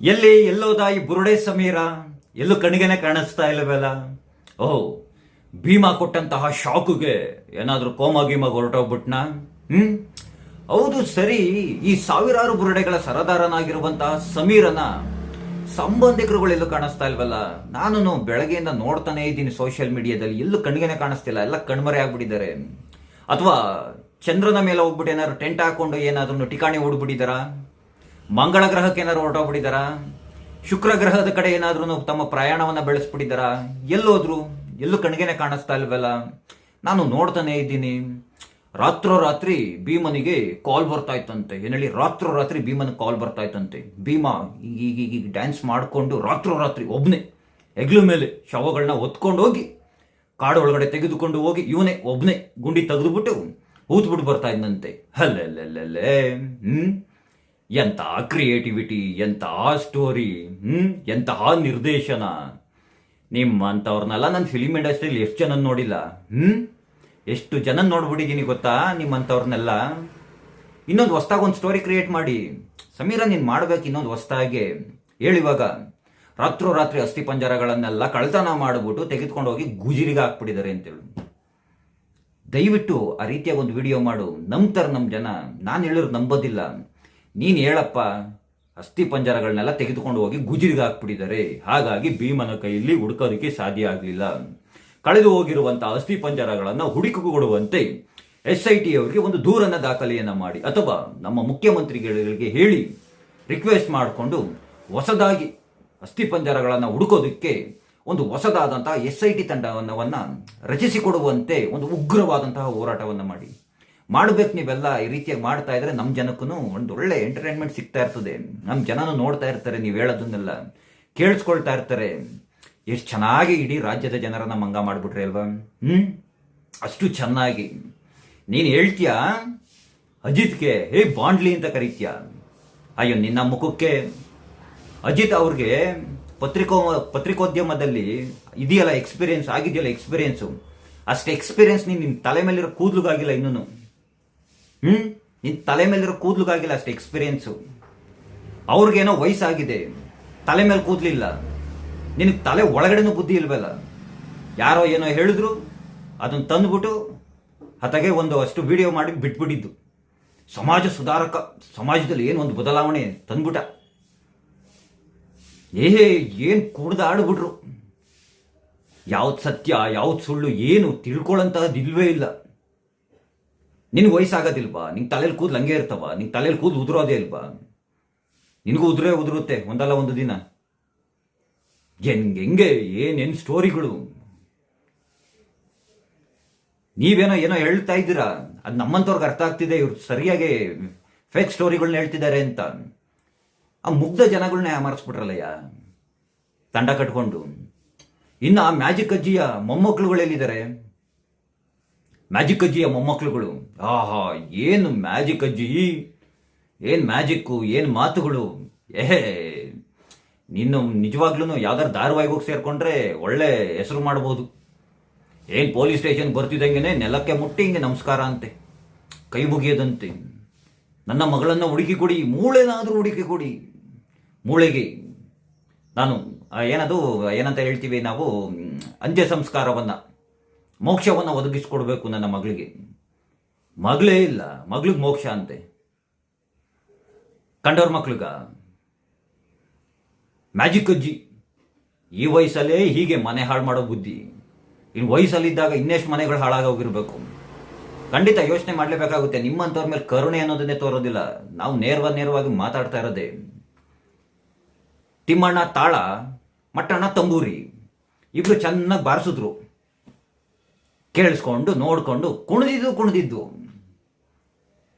ಎಲ್ಲಿ ಎಲ್ಲೋದ ಈ ಬುರುಡೆ ಸಮೀರ, ಎಲ್ಲೂ ಕಣಿಗೆನೆ ಕಾಣಿಸ್ತಾ ಇಲ್ಲವಲ್ಲ ಓ, ಭೀಮಾ ಕೊಟ್ಟಂತಹ ಶಾಕುಗೆ ಏನಾದರೂ ಕೋಮ ಗೀಮ ಹೊರಟೋಗ್ಬಿಟ್ನಾ? ಹ್ಮ್? ಹೌದು ಸರಿ, ಈ ಸಾವಿರಾರು ಬುರುಡೆಗಳ ಸರದಾರನಾಗಿರುವಂತಹ ಸಮೀರನ ಸಂಬಂಧಿಕರುಗಳು ಎಲ್ಲೂ ಕಾಣಿಸ್ತಾ ಇಲ್ವಲ್ಲ? ನಾನು ಬೆಳಗ್ಗೆಯಿಂದ ನೋಡ್ತಾನೆ ಇದ್ದೀನಿ ಸೋಷಿಯಲ್ ಮೀಡಿಯಾದಲ್ಲಿ ಎಲ್ಲೂ ಕಣ್ಗೆನೆ ಕಾಣಿಸ್ತಿಲ್ಲ, ಎಲ್ಲ ಕಣ್ಮರೆ ಆಗ್ಬಿಟ್ಟಿದ್ದಾರೆ. ಅಥವಾ ಚಂದ್ರನ ಮೇಲೆ ಹೋಗ್ಬಿಟ್ಟು ಏನಾದ್ರು ಟೆಂಟ್ ಹಾಕೊಂಡು ಏನಾದ್ರು ಟಿಕಾಣಿ ಓಡ್ಬಿಟ್ಟಿದಾರ ಮಂಗಳ ಗ್ರಹಕ್ಕೆ ಏನಾದ್ರು ಹೊರಟೋಗ್ಬಿಟ್ಟಿದಾರ ಶುಕ್ರ ಗ್ರಹದ ಕಡೆ ಏನಾದ್ರೂ ತಮ್ಮ ಪ್ರಯಾಣವನ್ನ ಬೆಳೆಸ್ಬಿಟ್ಟಿದಾರ ಎಲ್ಲೋದ್ರು, ಎಲ್ಲೂ ಕಣ್ಗೆನೆ ಕಾಣಿಸ್ತಾ ಇಲ್ವಲ್ಲ? ನಾನು ನೋಡ್ತಾನೆ ಇದ್ದೀನಿ. ರಾತ್ರೋರಾತ್ರಿ ಭೀಮನಿಗೆ ಕಾಲ್ ಬರ್ತಾ ಇತ್ತಂತೆ. ಏನೇಳಿ ರಾತ್ರೋರಾತ್ರಿ ಭೀಮನ ಕಾಲ್ ಬರ್ತಾ ಇತ್ತಂತೆ. ಭೀಮ ಈಗ ಈಗ ಡ್ಯಾನ್ಸ್ ಮಾಡಿಕೊಂಡು ರಾತ್ರೋರಾತ್ರಿ ಒಬ್ಬನೇ ಹೆಗ್ಲು ಮೇಲೆ ಶವಗಳನ್ನ ಹೊತ್ಕೊಂಡು ಹೋಗಿ, ಕಾಡು ಒಳಗಡೆ ತೆಗೆದುಕೊಂಡು ಹೋಗಿ ಇವನೇ ಒಬ್ಬನೇ ಗುಂಡಿ ತೆಗೆದುಬಿಟ್ಟು ಊತ್ಬಿಟ್ಟು ಬರ್ತಾ ಇದ್ದಂತೆ ಅಲ್ಲೆಲ್ಲೆಲ್ಲೆಲ್ಲೇ ಹ್ಮ್? ಎಂತಹ ಕ್ರಿಯೇಟಿವಿಟಿ ಎಂತಹ ಸ್ಟೋರಿ ಹ್ಮ್? ಎಂತಹ ನಿರ್ದೇಶನ? ನಿಮ್ಮಂಥವ್ರನ್ನೆಲ್ಲ ನಾನು ಫಿಲಿಮ್ ಇಂಡಸ್ಟ್ರಿಯಲ್ಲಿ ಎಷ್ಟು ಜನ ನೋಡಿಲ್ಲ, ಹ್ಮ್? ಎಷ್ಟು ಜನ ನೋಡ್ಬಿಟ್ಟಿದ್ದೀನಿ ಗೊತ್ತಾ ನಿಮ್ಮಂಥವ್ರನ್ನೆಲ್ಲ? ಇನ್ನೊಂದು ಹೊಸ್ದಾಗಿ ಒಂದು ಸ್ಟೋರಿ ಕ್ರಿಯೇಟ್ ಮಾಡಿ. ಸಮೀರ, ನೀನು ಮಾಡ್ಬೇಕು ಇನ್ನೊಂದು ಹೊಸ್ದಾಗೆ. ಹೇಳಿವಾಗ, ರಾತ್ರೋರಾತ್ರಿ ಅಸ್ಥಿ ಪಂಜರಗಳನ್ನೆಲ್ಲ ಕಳ್ತನ ಮಾಡಿಬಿಟ್ಟು ತೆಗೆದುಕೊಂಡು ಹೋಗಿ ಗುಜಿರಿಗೆ ಹಾಕ್ಬಿಟ್ಟಿದ್ದಾರೆ ಅಂತೇಳಿ. ದಯವಿಟ್ಟು ಆ ರೀತಿಯಾಗಿ ಒಂದು ವಿಡಿಯೋ ಮಾಡು. ನಂಬ್ತಾರೆ ನಮ್ಮ ಜನ. ನಾನು ಹೇಳಿದ್ರು ನಂಬೋದಿಲ್ಲ. ನೀನು ಹೇಳಪ್ಪ, ಅಸ್ಥಿ ಪಂಜರಗಳನ್ನೆಲ್ಲ ತೆಗೆದುಕೊಂಡು ಹೋಗಿ ಗುಜಿರಿಗೆ ಹಾಕ್ಬಿಟ್ಟಿದ್ದಾರೆ. ಹಾಗಾಗಿ ಭೀಮನ ಕೈಯಲ್ಲಿ ಹುಡುಕೋದಕ್ಕೆ ಸಾಧ್ಯ ಆಗಲಿಲ್ಲ. ಕಳೆದು ಹೋಗಿರುವಂತಹ ಅಸ್ಥಿ ಪಂಜರಗಳನ್ನು ಹುಡುಕಿಕೊಡುವಂತೆ ಎಸ್ ಐ ಟಿ ಅವರಿಗೆ ಒಂದು ದೂರನ್ನ ದಾಖಲೆಯನ್ನು ಮಾಡಿ, ಅಥವಾ ನಮ್ಮ ಮುಖ್ಯಮಂತ್ರಿಗಳಿಗೆ ಹೇಳಿ ರಿಕ್ವೆಸ್ಟ್ ಮಾಡಿಕೊಂಡು ಹೊಸದಾಗಿ ಅಸ್ಥಿ ಪಂಜರಗಳನ್ನು ಹುಡುಕೋದಕ್ಕೆ ಒಂದು ಹೊಸದಾದಂತಹ ಎಸ್ ಐ ಟಿ ತಂಡವನ್ನು ರಚಿಸಿಕೊಡುವಂತೆ ಒಂದು ಉಗ್ರವಾದಂತಹ ಹೋರಾಟವನ್ನು ಮಾಡಿ. ಮಾಡಬೇಕು ನೀವೆಲ್ಲ ಈ ರೀತಿಯಾಗಿ ಮಾಡ್ತಾ ಇದ್ರೆ ನಮ್ಮ ಜನಕ್ಕೂ ಒಂದು ಒಳ್ಳೆ ಎಂಟರ್ಟೈನ್ಮೆಂಟ್ ಸಿಗ್ತಾ ಇರ್ತದೆ. ನಮ್ಮ ಜನನು ನೋಡ್ತಾ ಇರ್ತಾರೆ, ನೀವು ಹೇಳೋದನ್ನೆಲ್ಲ ಕೇಳಿಸ್ಕೊಳ್ತಾ ಇರ್ತಾರೆ. ಎಷ್ಟು ಚೆನ್ನಾಗಿ ಇಡೀ ರಾಜ್ಯದ ಜನರನ್ನ ಮಂಗ ಮಾಡಿಬಿಟ್ರಿ ಅಲ್ವಾ? ಹ್ಞೂ ಅಷ್ಟು ಚೆನ್ನಾಗಿ. ನೀನು ಹೇಳ್ತೀಯ? ಅಜಿತ್ಗೆ, ಹೇ ಬಾಂಡ್ಲಿ ಅಂತ ಕರೀತೀಯ? ಅಯ್ಯೋ, ನಿನ್ನ ಮುಖಕ್ಕೆ ಅಜಿತ್ ಅವ್ರಿಗೆ ಪತ್ರಿಕೋ, ಪತ್ರಿಕೋದ್ಯಮದಲ್ಲಿ ಇದೆಯಲ್ಲ ಎಕ್ಸ್ಪೀರಿಯನ್ಸ್ ಆಗಿದೆಯಲ್ಲ ಎಕ್ಸ್ಪೀರಿಯನ್ಸು ಅಷ್ಟು ಎಕ್ಸ್ಪೀರಿಯನ್ಸ್ ನೀನು ನಿನ್ನ ತಲೆ ಮೇಲಿರೋ ಕೂದಲುಗಾಗಿಲ್ಲ ಇನ್ನೂ ಹ್ಮ್? ನಿನ್ನ ತಲೆ ಮೇಲಿರೋ ಕೂದಲುಗಾಗಿಲ್ಲ ಅಷ್ಟು ಎಕ್ಸ್ಪೀರಿಯನ್ಸು ಅವ್ರಿಗೇನೋ ವಯಸ್ಸಾಗಿದೆ. ತಲೆ ಮೇಲೆ ಕೂದಲಿಲ್ಲ. ನಿನಗೆ ತಲೆ ಒಳಗಡೆನೂ ಬುದ್ಧಿ ಇಲ್ವಲ್ಲ? ಯಾರೋ ಏನೋ ಹೇಳಿದ್ರು ಅದನ್ನ ತಂದ್ಬಿಟ್ಟು ಹತಗೆ ಒಂದು ಅಷ್ಟು ವಿಡಿಯೋ ಮಾಡಿ ಬಿಟ್ಬಿಟ್ಟಿದ್ದು. ಸಮಾಜ ಸುಧಾರಕ, ಸಮಾಜದಲ್ಲಿ ಏನು ಒಂದು ಬದಲಾವಣೆ ತಂದ್ಬಿಟ್ಟ. ಏ ಏನು ಕುಡ್ದಾಡ್ಬಿಟ್ರು ಯಾವ್ದು ಸತ್ಯ, ಯಾವ್ದು ಸುಳ್ಳು ಏನು ತಿಳ್ಕೊಳ್ಳೋಂತಹದ್ದು ಇಲ್ವೇ ಇಲ್ಲ. ನಿನಗೆ ವಯಸ್ಸಾಗೋದಿಲ್ವಾ? ನಿನ್ ತಲೆಯಲ್ಲಿ ಕೂದಲು ಹಂಗೆ ಇರ್ತವ? ನಿನ್ ತಲೆಯಲ್ಲಿ ಕೂದಲು ಉದುರೋದೇ ಇಲ್ವಾ? ನಿನಗೂ ಉದುರೇ ಉದುರುತ್ತೆ, ಒಂದಲ್ಲ ಒಂದು ದಿನ. ಹೆಂಗೆ ಹೆಂಗೆ ಏನೇನು ಸ್ಟೋರಿಗಳು? ನೀವೇನೋ ಏನೋ ಹೇಳ್ತಾ ಇದ್ದೀರಾ? ಅದು ನಮ್ಮಂಥವ್ರಿಗೆ ಅರ್ಥ ಆಗ್ತಿದೆ, ಇವ್ರು ಸರಿಯಾಗಿ ಫೇಕ್ ಸ್ಟೋರಿಗಳನ್ನ ಹೇಳ್ತಿದ್ದಾರೆ ಅಂತ. ಆ ಮುಗ್ಧ ಜನಗಳನ್ನ ಯಾಮಾರಿಸ್ಬಿಟ್ರಲ್ಲಯ್ಯ? ತಂಡ ಕಟ್ಕೊಂಡು. ಇನ್ನು ಆ ಮ್ಯಾಜಿಕ್ ಅಜ್ಜಿಯ ಮೊಮ್ಮಕ್ಕಳುಗಳೆಲ್ಲಿದ್ದಾರೆ ಮ್ಯಾಜಿಕ್ ಅಜ್ಜಿಯ ಮೊಮ್ಮಕ್ಕಳುಗಳು ಆಹಾ, ಏನು ಮ್ಯಾಜಿಕ್ ಅಜ್ಜಿ? ಏನು ಮ್ಯಾಜಿಕ್ಕು ಏನು ಮಾತುಗಳು? ಏಹೇ ನೀನು ನಿಜವಾಗ್ಲೂ ಯಾವ್ದಾರು ಧಾರವಾಗಿ ಹೋಗಿ ಸೇರ್ಕೊಂಡ್ರೆ ಒಳ್ಳೆ ಹೆಸರು ಮಾಡ್ಬೋದು. ಏನು ಪೊಲೀಸ್ ಸ್ಟೇಷನ್ ಬರ್ತಿದ್ದಂಗೆ ನೆಲಕ್ಕೆ ಮುಟ್ಟಿ ಹಿಂಗೆ ನಮಸ್ಕಾರ ಅಂತೆ. ಕೈ ಮುಗಿಯದಂತೆ. ನನ್ನ ಮಗಳನ್ನು ಹುಡುಕಿ ಕೊಡಿ, ಮೂಳೆನಾದರೂ ಹುಡುಕಿ ಕೊಡಿ. ಮೂಳೆಗೆ. ನಾನು ಏನದು, ಏನಂತ ಹೇಳ್ತೀವಿ ನಾವು, ಅಂತ್ಯ ಸಂಸ್ಕಾರವನ್ನು. ಮೋಕ್ಷವನ್ನು ಒದಗಿಸ್ಕೊಡ್ಬೇಕು ನನ್ನ ಮಗಳಿಗೆ. ಮಗಳೇ ಇಲ್ಲ. ಮಗಳಿಗೆ ಮೋಕ್ಷ ಅಂತೆ. ಕಂಡವ್ರ ಮಕ್ಳಿಗ ಮ್ಯಾಜಿಕ್ ಅಜ್ಜಿ. ಈ ವಯಸ್ಸಲ್ಲೇ ಹೀಗೆ ಮನೆ ಹಾಳು ಮಾಡೋ ಬುದ್ಧಿ. ಇನ್ನು ವಯಸ್ಸಲ್ಲಿದ್ದಾಗ ಇನ್ನೆಷ್ಟು ಮನೆಗಳು ಹಾಳಾಗೋಗಿರ್ಬೇಕು ಖಂಡಿತ ಯೋಚನೆ ಮಾಡಲೇಬೇಕಾಗುತ್ತೆ. ನಿಮ್ಮಂಥವ್ರ ಮೇಲೆ ಕರುಣೆ ಅನ್ನೋದನ್ನೇ ತೋರೋದಿಲ್ಲ. ನಾವು ನೇರವ ನೇರವಾಗಿ ಮಾತಾಡ್ತಾ ಇರೋದೇ. ತಿಮ್ಮಣ್ಣ ತಾಳ, ಮಟ್ಟಣ್ಣ ತಂಬೂರಿ. ಇಬ್ರು ಚೆನ್ನಾಗಿ ಬಾರಿಸಿದ್ರು. ಕೇಳಿಸ್ಕೊಂಡು, ನೋಡಿಕೊಂಡು, ಕುಣಿದಿದ್ದು ಕುಣಿದಿದ್ದು.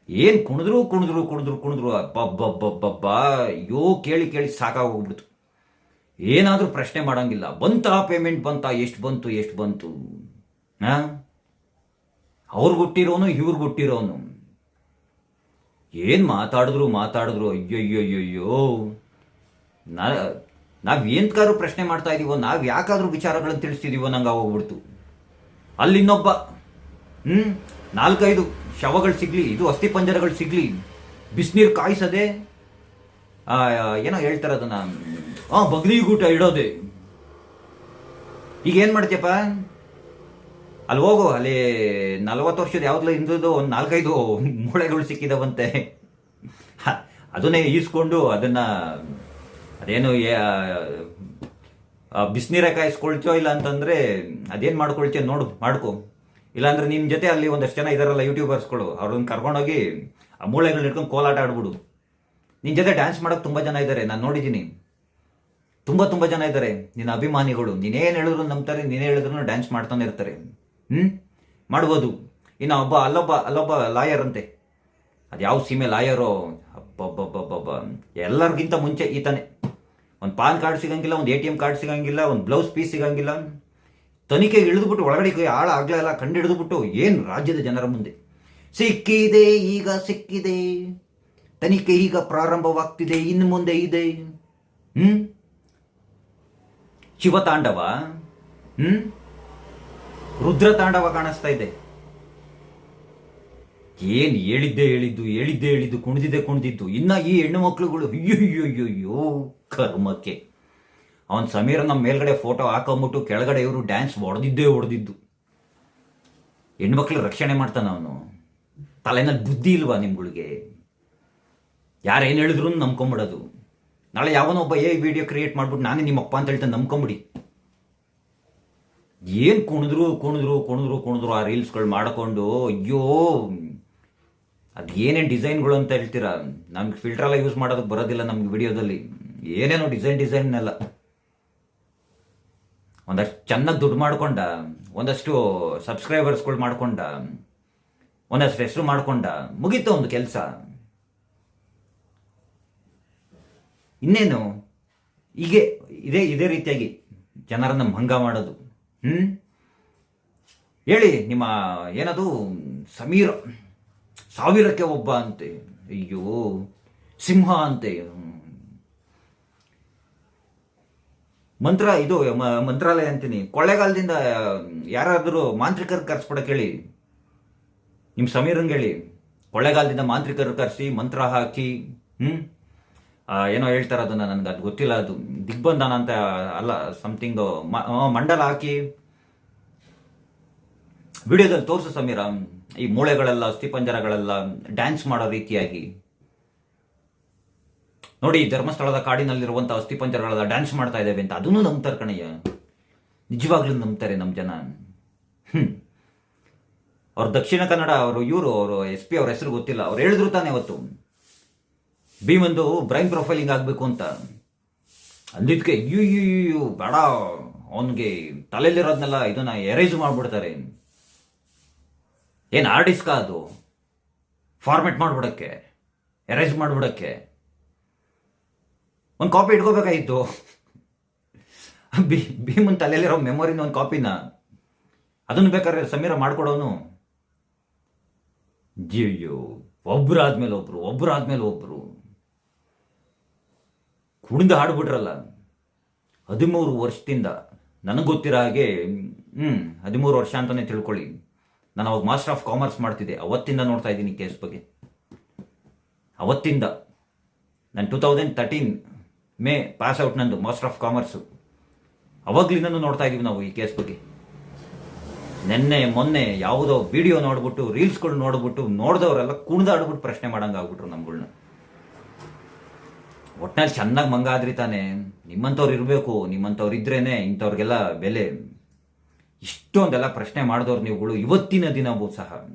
ಏನು ಕುಣಿದ್ರು ಕುಣಿದ್ರು ಕುಣಿದ್ರು ಕುಣಿದ್ರು ಅಬ್ಬಬ್ಬಬ್ಬಬ್ಬ ಅಯ್ಯೋ, ಕೇಳಿ ಕೇಳಿ ಸಾಕಾಗೋಗ್ಬಿಡ್ತು. ಏನಾದರೂ ಪ್ರಶ್ನೆ ಮಾಡೋಂಗಿಲ್ಲ. ಬಂತಾ ಪೇಮೆಂಟ್ ಬಂತಾ, ಎಷ್ಟು ಬಂತು ಎಷ್ಟು ಬಂತು? ಹಾಂ? ಇವ್ರು ಹುಟ್ಟಿರೋನು ಏನು ಮಾತಾಡಿದ್ರು ಮಾತಾಡಿದ್ರು ಅಯ್ಯೋ ನಾ, ನಾವು ಏನ್ಕಾದ್ರೂ ಪ್ರಶ್ನೆ ಮಾಡ್ತಾ ಇದ್ದೀವೋ ನಾವು ಯಾಕಾದ್ರೂ ವಿಚಾರಗಳನ್ನು ತಿಳಿಸ್ತಿದೀವೋ ನಂಗೆ ಹೋಗ್ಬಿಡ್ತು ಅಲ್ಲಿ ಇನ್ನೊಬ್ಬ ಹ್ಮ್ ನಾಲ್ಕೈದು ಶವಗಳು ಸಿಗ್ಲಿ ಇದು ಅಸ್ಥಿ ಪಂಜರಗಳು ಸಿಗ್ಲಿ ಬಿಸಿನೀರು ಕಾಯಿಸದೆ ಏನೋ ಹೇಳ್ತಾರೆ ಅದನ್ನ ಆ ಬಗ್ಲಿಗೂಟ ಇಡೋದೆ. ಈಗ ಏನ್ ಮಾಡ್ತೀಯಪ್ಪ? ಅಲ್ಲಿ ಹೋಗು ಅಲ್ಲಿ ನಲ್ವತ್ತು ವರ್ಷದ ಯಾವ್ದು ಹಿಂದು ಒಂದು ನಾಲ್ಕೈದು ಮೂಳೆಗಳು ಸಿಕ್ಕಿದವಂತೆ. ಹ, ಅದನ್ನೇ ಈಸ್ಕೊಂಡು ಅದನ್ನ ಅದೇನು ಬಿಸಿನೀರ ಕಾಯಿಸ್ಕೊಳ್ತೀಯೋ ಇಲ್ಲ ಅಂತಂದ್ರೆ ಅದೇನ್ ಮಾಡ್ಕೊಳ್ತೀಯೋ ನೋಡು, ಮಾಡ್ಕೊ. ಇಲ್ಲಾಂದ್ರೆ ನಿಮ್ ಜೊತೆ ಅಲ್ಲಿ ಒಂದಷ್ಟು ಜನ ಇದಾರಲ್ಲ ಯೂಟ್ಯೂಬರ್ಸ್ಗಳು ಅವ್ರನ್ನ ಕರ್ಕೊಂಡೋಗಿ ಆ ಮೂಳೆಗಳನ್ನ ಇಟ್ಕೊಂಡು ಕೋಲಾಟ ಆಡ್ಬಿಡು. ನಿನ್ ಜೊತೆ ಡ್ಯಾನ್ಸ್ ಮಾಡಕ್ ತುಂಬಾ ಜನ ಇದ್ದಾರೆ ನಾನು ನೋಡಿದ್ದೀನಿ ತುಂಬಾ ತುಂಬಾ ಜನ ಇದ್ದಾರೆ ನಿನ್ನ ಅಭಿಮಾನಿಗಳು, ನೀನೇನ್ ಹೇಳಿದ್ರು ನಂಬ್ತಾರೆ, ನೀನೇ ಹೇಳಿದ್ರು ಡ್ಯಾನ್ಸ್ ಮಾಡ್ತಾನೆ ಇರ್ತಾರೆ. ಹ್ಮ್? ಮಾಡ್ಬೋದು. ಇನ್ನು ಒಬ್ಬ ಅಲ್ಲೊಬ್ಬ ಅಲ್ಲೊಬ್ಬ ಲಾಯರ್ ಅಂತೆ. ಅದು ಯಾವ ಸೀಮೆ ಲಾಯರು ಅಬ್ಬಬ್ಬಬ್ಬಬ್ಬ ಎಲ್ಲರಿಗಿಂತ ಮುಂಚೆ ಈತನೇ. ಒಂದು ಪಾನ್ ಕಾರ್ಡ್ ಸಿಗಂಗಿಲ್ಲ, ಒಂದು ಎ ಟಿ ಎಂ ಕಾರ್ಡ್ ಸಿಗಂಗಿಲ್ಲ, ಒಂದು ಬ್ಲೌಸ್ ಪೀಸ್ ಸಿಗಂಗಿಲ್ಲ. ತನಿಖೆಗೆ ಇಳಿದುಬಿಟ್ಟು ಒಳಗಡೆ ಕೈ ಆಳ ಅಲ್ಲ ಕಂಡು ಹಿಡಿದುಬಿಟ್ಟು ಏನು ರಾಜ್ಯದ ಜನರ ಮುಂದೆ? ಸಿಕ್ಕಿದೆ, ಈಗ ಸಿಕ್ಕಿದೆ. ತನಿಖೆ ಈಗ ಪ್ರಾರಂಭವಾಗ್ತಿದೆ ಇನ್ನು ಮುಂದೆ ಇದೆ. ಹ್ಮ್? ಶಿವತಾಂಡವ ಹ್ಮ್? ರುದ್ರ ತಾಂಡವ ಕಾಣಿಸ್ತಾ ಇದೆ. ಏನ್ ಹೇಳಿದ್ದೆ ಹೇಳಿದ್ದು ಹೇಳಿದ್ದೆ ಹೇಳಿದ್ದು, ಕುಣಿದಿದ್ದೆ ಕುಣಿದಿದ್ದು, ಇನ್ನ ಈ ಹೆಣ್ಣು ಮಕ್ಳುಗಳು ಅಯ್ಯೋ ಕರ್ಮಕ್ಕೆ. ಅವನ್ ಸಮೀರ ನಮ್ಮ ಮೇಲ್ಗಡೆ ಫೋಟೋ ಹಾಕೊಂಬಿಟ್ಟು ಕೆಳಗಡೆ ಇವರು ಡ್ಯಾನ್ಸ್ ಹೊಡೆದಿದ್ದೇ ಹೊಡೆದಿದ್ದು. ಹೆಣ್ಮಕ್ಳು ರಕ್ಷಣೆ ಮಾಡ್ತಾನ ಅವನು. ತಲೆನಲ್ಲಿ ಬುದ್ಧಿ ಇಲ್ವಾ ನಿಮ್ಗಳಿಗೆ? ಯಾರೇನು ಹೇಳಿದ್ರು ನಂಬ್ಕೊಂಬಿಡೋದು. ನಾಳೆ ಯಾವನೊಬ್ಬ ಏ ವಿಡಿಯೋ ಕ್ರಿಯೇಟ್ ಮಾಡ್ಬಿಟ್ಟು ನಾನೇ ನಿಮ್ಮಪ್ಪ ಅಂತ ಹೇಳ್ತಾನೆ ನಂಬ್ಕೊಂಬಿಡಿ. ಏನು ಕುಣಿದ್ರು ಕುಣಿದ್ರು ಕುಣಿದ್ರು ಕುಣಿದ್ರು ಆ ರೀಲ್ಸ್ಗಳು ಮಾಡಿಕೊಂಡು, ಅಯ್ಯೋ ಅದು ಏನೇನು ಡಿಸೈನ್ಗಳು ಅಂತ ಹೇಳ್ತೀರಾ? ನಮ್ಗೆ ಫಿಲ್ಟರ್ ಎಲ್ಲ ಯೂಸ್ ಮಾಡೋದಕ್ಕೆ ಬರೋದಿಲ್ಲ ನಮ್ಗೆ ವಿಡಿಯೋದಲ್ಲಿ. ಏನೇನೋ ಡಿಸೈನ್ ಡಿಸೈನ್ ಎಲ್ಲ. ಒಂದಷ್ಟು ಚೆನ್ನಾಗಿ ದುಡ್ಡು ಮಾಡ್ಕೊಂಡ, ಒಂದಷ್ಟು ಸಬ್ಸ್ಕ್ರೈಬರ್ಸ್ಗಳು ಮಾಡ್ಕೊಂಡ, ಒಂದಷ್ಟು ಹೆಸರು ಮಾಡ್ಕೊಂಡ, ಮುಗೀತು ಒಂದು ಕೆಲಸ. ಇನ್ನೇನು? ಹೀಗೆ, ಇದೇ ಇದೇ ರೀತಿಯಾಗಿ ಜನರನ್ನು ಭಂಗ ಮಾಡೋದು. ಹ್ಮ್? ಹೇಳಿ, ನಿಮ್ಮ, ಏನದು? ಸಮೀರ. ಸಾವಿರಕ್ಕೆ ಒಬ್ಬ ಅಂತೆ. ಅಯ್ಯೋ, ಸಿಂಹ ಅಂತೆ. ಮಂತ್ರ, ಇದು ಮಂತ್ರಾಲಯ ಅಂತೀನಿ. ಕೊಳ್ಳೆಗಾಲದಿಂದ ಯಾರಾದರೂ ಮಾಂತ್ರಿಕರು ಕರ್ಸ್ಬಿಡಕ್ಕೆ ಹೇಳಿ ನಿಮ್ಮ ಸಮೀರಂಗೆ ಹೇಳಿ. ಕೊಳ್ಳೆಗಾಲದಿಂದ ಮಾಂತ್ರಿಕರು ಕರೆಸಿ ಮಂತ್ರ ಹಾಕಿ ಹ್ಞೂ ಏನೋ ಹೇಳ್ತಾರೆ ಅದನ್ನು ನನಗೆ, ಅದು ಗೊತ್ತಿಲ್ಲ, ಅದು ದಿಗ್ಬಂಧನ ಅಂತ, ಅಲ್ಲ ಸಮಥಿಂಗ್ ಮಂಡಲ ಹಾಕಿ. ವಿಡಿಯೋದಲ್ಲಿ ತೋರಿಸು ಸಮೀರ. ಈ ಮೂಳೆಗಳೆಲ್ಲ, ಅಸ್ಥಿಪಂಜರಗಳೆಲ್ಲ ಡ್ಯಾನ್ಸ್ ಮಾಡೋ ರೀತಿಯಾಗಿ. ನೋಡಿ, ಧರ್ಮಸ್ಥಳದ ಕಾಡಿನಲ್ಲಿರುವಂಥ ಅಸ್ಥಿಪಂಜರಗಳೆಲ್ಲ ಡ್ಯಾನ್ಸ್ ಮಾಡ್ತಾ ಇದ್ದಾವೆ ಅಂತ. ಅದನ್ನು ನಂಬ್ತಾರೆ ಕಣಯ್ಯ ನಿಜವಾಗ್ಲೂ ನಂಬ್ತಾರೆ ನಮ್ಮ ಜನ. ಹ್ಮ್. ಅವ್ರು ದಕ್ಷಿಣ ಕನ್ನಡ, ಅವರು ಇವರು, ಅವರು ಎಸ್ ಪಿ, ಅವ್ರ ಹೆಸರು ಗೊತ್ತಿಲ್ಲ. ಅವ್ರು ಹೇಳಿದ್ರು ತಾನೇ ಅವತ್ತು. ಭೀಮಂದು ಬ್ರೈನ್ ಪ್ರೊಫೈಲಿಂಗ್ ಆಗಬೇಕು ಅಂತ. ಅಂದಿದ್ಕೆ ಯು ಯು ಯು ಬೇಡ. ಅವನಿಗೆ ತಲೆಯಲ್ಲಿರೋದನ್ನೆಲ್ಲ ಇದನ್ನ ಎರೇಜ್ ಮಾಡ್ಬಿಡ್ತಾರೆ. ಏನು ಆರ್ಟಿಸ್ಕ ಅದು? ಫಾರ್ಮೆಟ್ ಮಾಡ್ಬಿಡಕ್ಕೆ ಎರೇಜ್ ಮಾಡ್ಬಿಡಕ್ಕೆ. ಒಂದು ಕಾಪಿ ಇಟ್ಕೋಬೇಕಾಗಿತ್ತು. ಬಿ ಭೀಮನ್ ತಲೆಯಲ್ಲಿರೋ ಮೆಮೊರಿನ ಒಂದು ಕಾಪಿನ ಅದನ್ನು ಬೇಕಾದ್ರೆ ಸಮೀರ ಮಾಡ್ಕೊಡೋನು. ಜಿಯೋ ಒಬ್ಬರು ಒಬ್ರು ಆದಮೇಲೆ ಒಬ್ರು. ಕುಣಿದು ಹಾಡ್ಬಿಟ್ರಲ್ಲ. ಹದಿಮೂರು ವರ್ಷದಿಂದ, ನನಗೆ ಗೊತ್ತಿರೋ ಹಾಗೆ ಹ್ಞೂ ಹದಿಮೂರು ವರ್ಷ ಅಂತಲೇ ತಿಳ್ಕೊಳ್ಳಿ. ನಾನು ಅವಾಗ ಮಾಸ್ಟರ್ ಆಫ್ ಕಾಮರ್ಸ್ ಮಾಡ್ತಿದ್ದೆ. ಅವತ್ತಿಂದ ನೋಡ್ತಾ ಇದ್ದೀನಿ ಕೇಸ್ ಬಗ್ಗೆ. ಅವತ್ತಿಂದ. ನಾನು two thousand thirteen May pass out ನಂದು ಮಾಸ್ಟರ್ ಆಫ್ ಕಾಮರ್ಸು ಅವಾಗ್ಲಿಂದನೂ ನೋಡ್ತಾ ಇದೀವಿ ನಾವು ಈ ಕೇಸ್ ಬಗ್ಗೆ. ನಿನ್ನೆ, ಮೊನ್ನೆ ಯಾವುದೋ ವಿಡಿಯೋ ನೋಡ್ಬಿಟ್ಟು ರೀಲ್ಸ್ಗಳು ನೋಡ್ಬಿಟ್ಟು, ನೋಡಿದವರೆಲ್ಲ ಕುಣಿದಾಡ್ಬಿಟ್ಟು ಪ್ರಶ್ನೆ ಮಾಡೋಂಗಾಗ್ಬಿಟ್ರು ನಮ್ಗಳ್ನ. ಒಟ್ನಲ್ಲಿ ಚೆನ್ನಾಗಿ ಮಂಗಾದ್ರಿ ತಾನೆ. ನಿಮ್ಮಂಥವ್ರು ಇರಬೇಕು, ನಿಮ್ಮಂಥವ್ರು ಇದ್ರೇನೆ ಇಂಥವ್ರಿಗೆಲ್ಲ ಬೆಲೆ ಇಷ್ಟೊಂದೆಲ್ಲ ಪ್ರಶ್ನೆ ಮಾಡಿದವ್ರು ನೀವುಗಳು ಇವತ್ತಿನ ದಿನವೂ ಸಹ.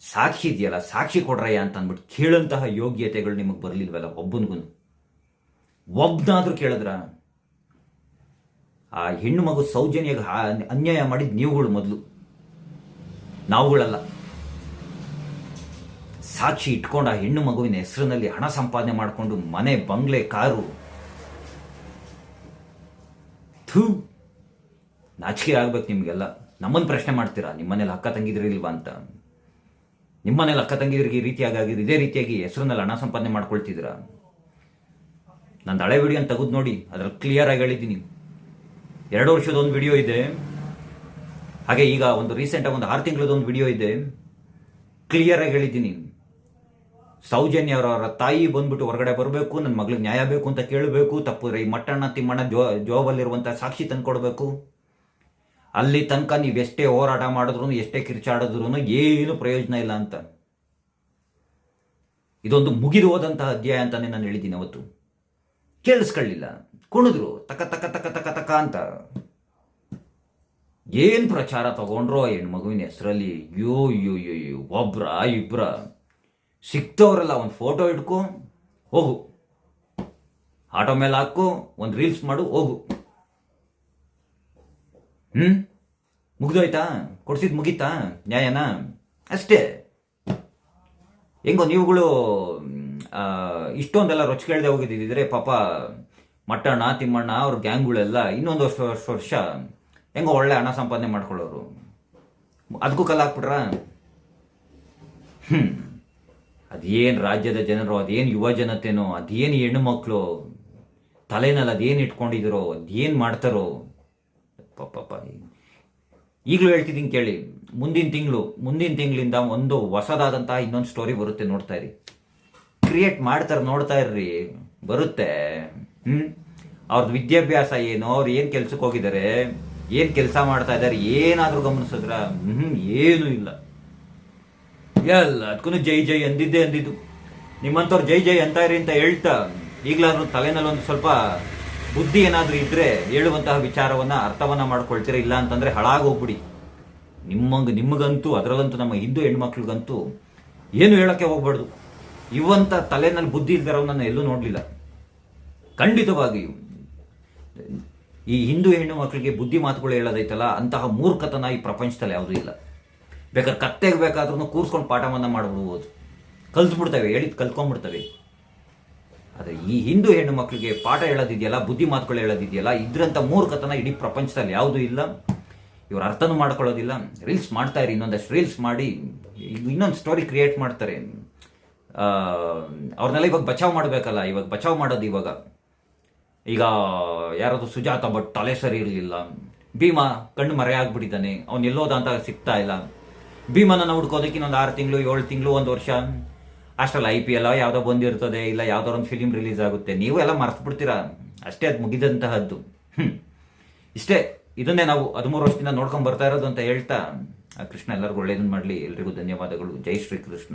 ಸಾಕ್ಷಿ ಇದೆಯಲ್ಲ, ಸಾಕ್ಷಿ ಕೊಡ್ರಯ್ಯ ಅಂತ ಅಂದ್ಬಿಟ್ಟು ಕೇಳಂತಹ ಯೋಗ್ಯತೆಗಳು ನಿಮಗೆ ಬರಲಿಲ್ವಲ್ಲ ಒಬ್ಬನಿಗೂ ಒಬ್ನಾದ್ರೂ ಕೇಳಿದ್ರ? ಆ ಹೆಣ್ಣು ಮಗು ಸೌಜನ್ಯಗೆ ಅನ್ಯಾಯ ಮಾಡಿದ ನೀವುಗಳು ಮೊದಲು. ನಾವುಗಳಲ್ಲ. ಸಾಕ್ಷಿ ಇಟ್ಕೊಂಡು ಆ ಹೆಣ್ಣು ಮಗುವಿನ ಹೆಸರಿನಲ್ಲಿ ಹಣ ಸಂಪಾದನೆ ಮಾಡಿಕೊಂಡು ಮನೆ, ಬಂಗ್ಲೆ, ಕಾರು. ಥೂ. ನಾಚಿಕೆ ಆಗ್ಬೇಕು ನಿಮಗೆಲ್ಲ. ನಮ್ಮನ್ನು ಪ್ರಶ್ನೆ ಮಾಡ್ತೀರಾ? ನಿಮ್ಮನೇಲಿ ಅಕ್ಕ ತಂಗಿದ್ರಿ ಇಲ್ವಾ ಅಂತ. ನಿಮ್ಮನೇಲಿ ಅಕ್ಕ ತಂಗಿದ್ರಿಗೆ ಈ ರೀತಿಯಾಗಿ ಆಗಿದ್ದು ಇದೇ ರೀತಿಯಾಗಿ ಹೆಸರಿನಲ್ಲಿ ಹಣ ಸಂಪಾದನೆ ಮಾಡ್ಕೊಳ್ತಿದ್ದೀರಾ? ನಂದು ಹಳೆ ವಿಡಿಯೋನ ತೆಗೆದು ನೋಡಿ, ಅದ್ರಲ್ಲಿ ಕ್ಲಿಯರ್ ಆಗಿ ಹೇಳಿದ್ದೀನಿ. ಎರಡು ವರ್ಷದ ಒಂದು ವಿಡಿಯೋ ಇದೆ. ಹಾಗೆ ಈಗ ಒಂದು ರೀಸೆಂಟಾಗಿ ಒಂದು ಆರು ತಿಂಗಳದ ಒಂದು ವಿಡಿಯೋ ಇದೆ. ಕ್ಲಿಯರ್ ಆಗಿ ಹೇಳಿದ್ದೀನಿ. ಸೌಜನ್ಯ ಅವರವರ ತಾಯಿ ಬಂದ್ಬಿಟ್ಟು ಹೊರಗಡೆ ಬರಬೇಕು ನನ್ನ ಮಗಳಿಗೆ ನ್ಯಾಯ ಬೇಕು ಅಂತ ಕೇಳಬೇಕು ತಪ್ಪಿದ್ರೆ ಈ ಮಟ್ಟಣ್ಣ ತಿಮ್ಮಣ್ಣ ಜೋ ಜೋಬಲ್ಲಿರುವಂಥ ಸಾಕ್ಷಿ ತಂದ್ಕೊಡ್ಬೇಕು. ಅಲ್ಲಿ ತನಕ ನೀವು ಎಷ್ಟೇ ಹೋರಾಟ ಮಾಡಿದ್ರು, ಎಷ್ಟೇ ಕಿರ್ಚಾಡಿದ್ರು ಏನು ಪ್ರಯೋಜನ ಇಲ್ಲ ಅಂತ. ಇದೊಂದು ಮುಗಿದು ಹೋದಂತಹ ಅಧ್ಯಾಯ ಅಂತಾನೆ ನಾನು ಹೇಳಿದ್ದೀನಿ ಅವತ್ತು. ಕೇಳಿಸ್ಕೊಳ್ಳಿಲ್ಲ. ಕುಣಿದ್ರು. ತಕ ತಕ ತಕ ತಕ ತಕ ಅಂತ. ಏನ್ ಪ್ರಚಾರ ತಗೊಂಡ್ರೋ ಹೆಣ್ಮಗುವಿನ ಹೆಸರಲ್ಲಿ? ಯೋ ಯೋ ಯೋ ಯೋ, ಒಬ್ರ, ಇಬ್ರ. ಸಿಕ್ತವ್ರಲ್ಲ, ಒಂದು ಫೋಟೋ ಇಟ್ಕೊ ಹೋಗು. ಆಟೋ ಮೇಲೆ ಹಾಕು, ಒಂದು ರೀಲ್ಸ್ ಮಾಡು, ಹೋಗು. ಹ್ಮ್? ಮುಗ್ದೋಯ್ತಾ? ಕೊಡ್ಸಿದ್ ಮುಗೀತಾ? ನ್ಯಾಯನ? ಅಷ್ಟೇ. ಹೆಂಗೋ ನೀವುಗಳು ಇಷ್ಟೊಂದೆಲ್ಲ ರೊಚ್ಚಿಗೆಳ್ದೆ ಹೋಗಿದ್ದಿದ್ರೆ ಪಾಪ ಮಟ್ಟಣ್ಣ, ತಿಮ್ಮಣ್ಣ, ಅವ್ರ ಗ್ಯಾಂಗ್ಗಳೆಲ್ಲ ಇನ್ನೊಂದು ವರ್ಷ ವರ್ಷ ವರ್ಷ ಹೆಂಗೋ ಒಳ್ಳೆ ಹಣ ಸಂಪಾದನೆ ಮಾಡ್ಕೊಳ್ಳೋರು. ಅದಕ್ಕೂ ಕಲ್ಲ ಹಾಕ್ಬಿಟ್ರ? ಹ್ಮ್. ಅದೇನು ರಾಜ್ಯದ ಜನರು, ಅದೇನು ಯುವ ಜನತೆನೋ, ಅದೇನು ಹೆಣ್ಣು ಮಕ್ಕಳು ತಲೆನಲ್ಲಿ ಅದೇನು ಇಟ್ಕೊಂಡಿದ್ದೀರೋ ಅದೇನು ಮಾಡ್ತಾರೋ. ಪಾಪ ಈಗಲೂ ಹೇಳ್ತಿದ್ದೀನಿ ಕೇಳಿ, ಮುಂದಿನ ತಿಂಗಳು, ಮುಂದಿನ ತಿಂಗಳಿಂದ ಒಂದು ಹೊಸದಾದಂತಹ ಇನ್ನೊಂದು ಸ್ಟೋರಿ ಬರುತ್ತೆ ನೋಡ್ತಾ ಇರಿ. ಕ್ರಿಯೇಟ್ ಮಾಡ್ತಾರೆ, ನೋಡ್ತಾ ಇರ್ರಿ, ಬರುತ್ತೆ. ಹ್ಮ್? ಅವ್ರದ್ದು ವಿದ್ಯಾಭ್ಯಾಸ ಏನು, ಅವ್ರು ಏನು ಕೆಲ್ಸಕ್ಕೆ ಹೋಗಿದ್ದಾರೆ ಏನು ಕೆಲಸ ಮಾಡ್ತಾ ಇದ್ದಾರೆ ಏನಾದರೂ ಗಮನಿಸಿದ್ರ? ಹ್ಮ್, ಏನೂ ಇಲ್ಲ. ಎಲ್ಲ ಅದಕ್ಕೂ ಜೈ ಜೈ ಅಂದಿದ್ದೆ ಅಂದಿದ್ದು. ನಿಮ್ಮಂಥವ್ರು ಜೈ ಜೈ ಅಂತ ಇರಿ ಅಂತ ಹೇಳ್ತಾ, ಈಗಲಾದ್ರೂ ತಲೆನಲ್ಲಿ ಒಂದು ಸ್ವಲ್ಪ ಬುದ್ಧಿ ಏನಾದರೂ ಇದ್ರೆ ಹೇಳುವಂತಹ ವಿಚಾರವನ್ನ ಅರ್ಥವನ್ನ ಮಾಡ್ಕೊಳ್ತೀರ ಇಲ್ಲ ಅಂತಂದ್ರೆ ಹಾಳಾಗೋಗ್ಬಿಡಿ. ನಿಮ್ಮಂಗ್ ನಿಮಗಂತೂ, ಅದರಲ್ಲಂತೂ ನಮ್ಮ ಹಿಂದೂ ಹೆಣ್ಮಕ್ಳಿಗಂತೂ ಏನು ಹೇಳಕ್ಕೆ ಹೋಗ್ಬಾರ್ದು. ಇವಂತ ತಲೆನಲ್ಲಿ ಬುದ್ಧಿ ಇದ್ದಾರೋ ನಾನು ಎಲ್ಲೂ ನೋಡಲಿಲ್ಲ. ಖಂಡಿತವಾಗಿಯೂ ಈ ಹಿಂದೂ ಹೆಣ್ಣು ಮಕ್ಕಳಿಗೆ ಬುದ್ಧಿ ಮಾತುಗಳು ಹೇಳೋದೈತಲ್ಲ, ಅಂತಹ ಮೂರ್ಖತನ ಈ ಪ್ರಪಂಚದಲ್ಲಿ ಯಾವುದೂ ಇಲ್ಲ. ಬೇಕಾದ್ರೆ ಕತ್ತೆಗೆ ಬೇಕಾದ್ರೂ ಕೂರ್ಸ್ಕೊಂಡು ಪಾಠವನ್ನು ಮಾಡ್ಬಿಡ್ಬೋದು. ಕಲ್ತ್ಬಿಡ್ತವೆ, ಹೇಳಿದ್ ಕಲ್ತ್ಕೊಂಡ್ಬಿಡ್ತವೆ. ಆದರೆ ಈ ಹಿಂದೂ ಹೆಣ್ಣು ಮಕ್ಕಳಿಗೆ ಪಾಠ ಹೇಳೋದಿದೆಯಲ್ಲ, ಬುದ್ಧಿ ಮಾತುಗಳು ಹೇಳೋದಿದೆಯಲ್ಲ ಇದ್ರಂಥ ಮೂರ್ಖತನ ಇಡೀ ಪ್ರಪಂಚದಲ್ಲಿ ಯಾವುದೂ ಇಲ್ಲ. ಇವರು ಅರ್ಥನೂ ಮಾಡ್ಕೊಳ್ಳೋದಿಲ್ಲ. ರೀಲ್ಸ್ ಮಾಡ್ತಾ ಇರಿ, ಇನ್ನೊಂದಷ್ಟು ರೀಲ್ಸ್ ಮಾಡಿ ಇನ್ನೊಂದು ಸ್ಟೋರಿ ಕ್ರಿಯೇಟ್ ಮಾಡ್ತಾರೆ. ಅವ್ರನ್ನೆಲ್ಲ ಇವಾಗ ಬಚಾವ್ ಮಾಡಬೇಕಲ್ಲ, ಇವಾಗ ಬಚಾವ್ ಮಾಡೋದು ಇವಾಗ. ಈಗ ಯಾರಾದರೂ ಸುಜಾತ ಭಟ್ ತಲೆ ಸರಿ ಇರಲಿಲ್ಲ. ಭೀಮಾ ಕಣ್ಣು ಮರೆಯಾಗ್ಬಿಟ್ಟಿದ್ದಾನೆ ಅವ್ನು ಎಲ್ಲೋದ ಅಂತ ಸಿಗ್ತಾ ಇಲ್ಲ. ಭೀಮನ ಹುಡ್ಕೋದಕ್ಕೆ ಇನ್ನೊಂದು ಆರು ತಿಂಗಳು, ಏಳು ತಿಂಗಳು, ಒಂದು ವರ್ಷ. ಅಷ್ಟರಲ್ಲಿ ಐ ಪಿ ಎಲ್ಲ ಯಾವುದೋ ಬಂದಿರ್ತದೆ, ಇಲ್ಲ ಯಾವ್ದೋ ಒಂದು ಫಿಲಿಮ್ ರಿಲೀಸ್ ಆಗುತ್ತೆ. ನೀವು ಎಲ್ಲ ಮರ್ತು ಬಿಡ್ತೀರಾ ಅಷ್ಟೇ ಅದು ಮುಗಿದಂತಹದ್ದು. ಇಷ್ಟೇ, ಇದನ್ನೇ ನಾವು ಹದಿಮೂರು ವರ್ಷದಿಂದ ನೋಡ್ಕೊಂಡ್ ಬರ್ತಾ ಇರೋದು ಅಂತ ಹೇಳ್ತಾ ಕೃಷ್ಣ ಎಲ್ಲರಿಗೂ ಒಳ್ಳೇದನ್ನ ಮಾಡಲಿ. ಎಲ್ರಿಗೂ ಧನ್ಯವಾದಗಳು. ಜೈ ಶ್ರೀ ಕೃಷ್ಣ